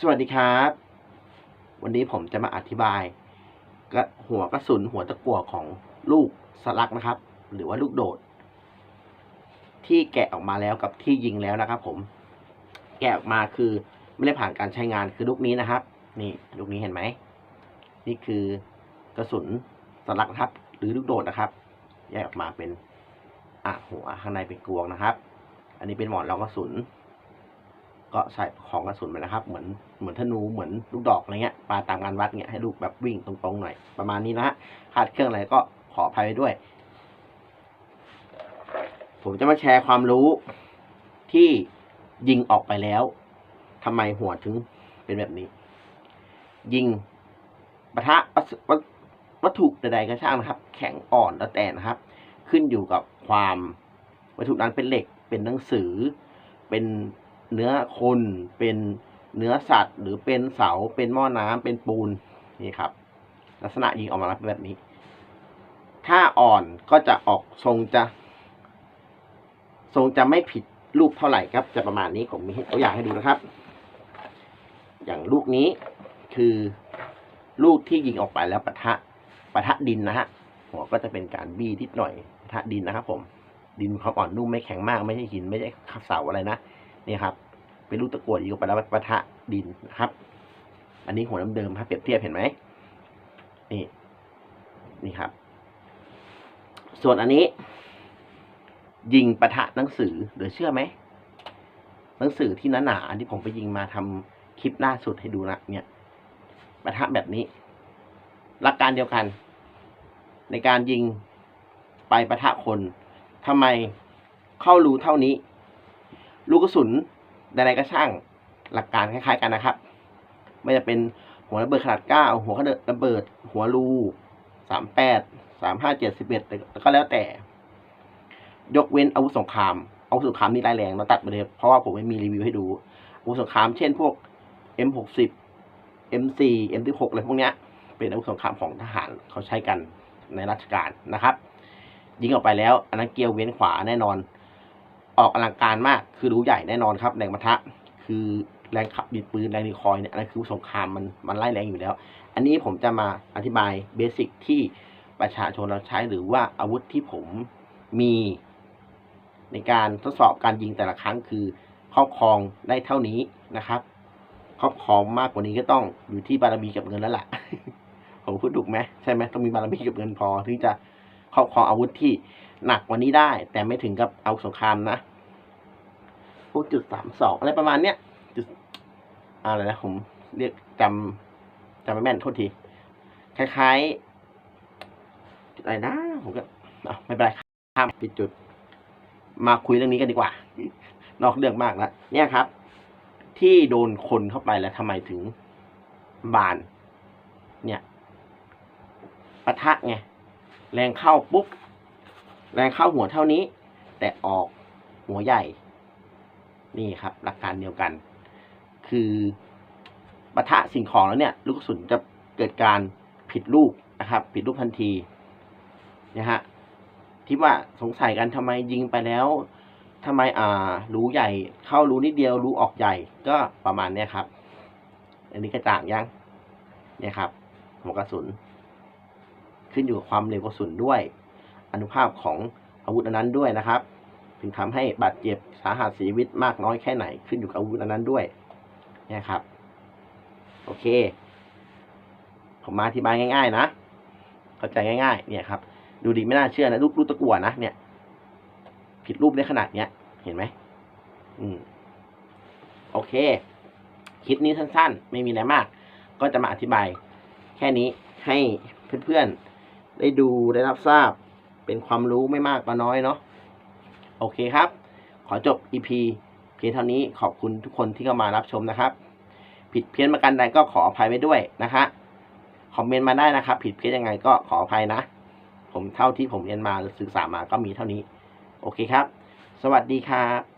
สวัสดีครับ วันนี้ผมจะมาอธิบายกระหัวกระสุนหัวตะกั่วของลูกสลักนะครับ หรือว่าลูกโดด ที่แกะออกมาแล้วกับที่ยิงแล้วนะครับ ผม แกะออกมาคือไม่ได้ผ่านการใช้งานคือลูกนี้นะครับ นี่ลูกนี้เห็นไหมนี่คือกระสุนสลักครับ หรือลูกโดดนะครับ แยกออกมาเป็นอะหัวข้างในเป็นกลวงนะครับ อันนี้เป็นหมอนรองกระสุน ก็ใส่ของกระสุนไปนะครับ เหมือนเหมือนธนูเหมือนลูกดอกอะไรเงี้ยปาตามงานวัดเงี้ยให้ลูกแบบวิ่งตรงๆหน่อยประมาณนี้นะฮะขาดเครื่องอะไรก็ขออภัยไว้ด้วย ผมจะมาแชร์ความรู้ที่ยิงออกไปแล้วทำไมหัวถึงเป็นแบบนี้ ยิงปะทะวัสวัสวัตถุใดๆก็ช่างนะครับ แข็งอ่อนแล้วแต่นะครับ ขึ้นอยู่กับความวัตถุนั้นเป็นเหล็กเป็นหนังสือเป็น เนื้อคนเป็นเนื้อสัตว์ หรือเป็นเสาเป็นหม้อน้ำเป็นปูนนี่ครับ ลักษณะยิงออกมาเป็นแบบนี้ ถ้าอ่อนก็จะออกทรงจะ ทรงจะไม่ผิดรูปเท่าไหร่ครับ จะประมาณนี้ผมมีตัวอย่างให้ดูนะครับ อย่างลูกนี้คือลูกที่ยิงออกไปแล้วปะทะปะทะดินนะฮะหัวก็จะเป็นการบี้นิดหน่อยปะทะดินนะครับ ผม ดินความอ่อนนุ่มไม่แข็งมากไม่ใช่หินไม่ใช่เสาอะไรนะนี่ครับ เป็นลูกตะกั่วยิงออกไปแล้วปะทะดินนะครับ อันนี้หัวเดิมๆครับเปรียบเทียบเห็นไหมนี่นี่ครับ ส่วนอันนี้ ยิงปะทะหนังสือเหลือเชื่อไหมหนังสือที่หนาๆที่ผมไปยิงมาทำคลิปล่าสุดให้ดูนะเนี่ยปะทะแบบนี้ หลักการเดียวกัน ในการยิงไปปะทะคนทำไมเข้ารูเท่านี้ ลูกกระสุน ใดๆก็ช่างหลักการคล้ายๆกันนะครับ ไม่จะเป็นหัวระเบิดขนาดเก้าหัวระเบิด หัวรูสามแปดสามห้าเจ็ดสิบเอ็ดก็แล้วแต่ ยกเว้นอาวุธสงครามอาวุธสงครามนี่ร้ายแรงเราตัดไปเลยเพราะว่าผมไม่มีรีวิวให้ดูอาวุธสงครามเช่นพวก M60 M4 M16 อะไรพวกเนี้ยเป็นอาวุธสงครามของทหารเขาใช้กันในราชการนะครับ ยิงออกไปแล้วอันนั้นเกียวเว้นขวาแน่นอน ออกอลังการมาก คือรู้ใหญ่แน่นอนครับแรงปะทะ คือแรงขับบิดปืนแรงรีคอยล์เนี่ยอันนั้นคือสงครามมันมันไล่แรงอยู่แล้ว อันนี้ผมจะมาอธิบายเบสิกที่ประชาชนเราใช้หรือว่าอาวุธที่ผมมีในการทดสอบการยิงแต่ละครั้งคือครอบครองได้เท่านี้นะครับ ครอบครองมากกว่านี้ก็ต้องอยู่ที่บารมีกับเงินแล้วล่ะ ผมพูดถูกไหมใช่ไหมต้องมีบารมีกับเงินพอถึงจะครอบครองอาวุธที่ หนักกว่านี้ได้ แต่ไม่ถึงกับเอาสงครามนะพวกจุดสามสองอะไรประมาณเนี้ยจุดอะไรนะผมเรียกจำจำไม่แม่นโทษที คล้ายๆ จุดอะไรนะผมก็ไม่เป็นไรข้ามปิดจุด มาคุยเรื่องนี้กันดีกว่า นอกเรื่องมากแล้วเนี่ยครับ ที่โดนคนเข้าไปแล้วทำไมถึงบาน เนี่ยปะทะไงแรงเข้าปุ๊บ แรงเข้าหัวเท่านี้ แต่ออกหัวใหญ่ นี่ครับ หลักการเดียวกัน คือปะทะสิ่งของแล้วเนี่ย ลูกกระสุนจะเกิดการผิดรูปนะครับ ผิดรูปทันทีนะฮะที่ว่าสงสัยกันทำไมยิงไปแล้วทำไมอ่ารูใหญ่ เข้ารูนิดเดียวรูออกใหญ่ก็ประมาณเนี้ยครับ อันนี้กระจ่างยังเนี่ยครับหัวกระสุน ขึ้นอยู่กับความเร็วกระสุนด้วย อนุภาพของอาวุธอันนั้นด้วยนะครับ ถึงทำให้บาดเจ็บสาหัสเสียชีวิตมากน้อยแค่ไหนขึ้นอยู่กับอาวุธอันนั้นด้วยเนี่ยครับ โอเค ผมมาอธิบายง่าย ๆ นะเข้าใจง่ายๆ เนี่ยครับ ดูดีไม่น่าเชื่อนะรูปรูปตะกั่วนะเนี่ย ผิดรูปได้ขนาดเนี้ย เห็นไหมอืมโอเค คลิปนี้สั้นๆ ไม่มีอะไรมาก ก็จะมาอธิบาย แค่นี้ให้เพื่อนๆ ได้ดูได้รับทราบ เป็นความรู้ไม่มากก็น้อยเนาะโอเคครับ ขอจบ EP เพียงเท่านี้ขอบคุณทุกคนที่เข้ามารับชมนะครับ ผิดเพี้ยนประกันใดก็ขออภัยไว้ด้วยนะคะคอมเมนต์มาได้นะครับ ผิดเพี้ยนยังไงก็ขออภัยนะ ผมเท่าที่ผมเรียนมาศึกษามาก็มีเท่านี้ โอเคครับ สวัสดีครับ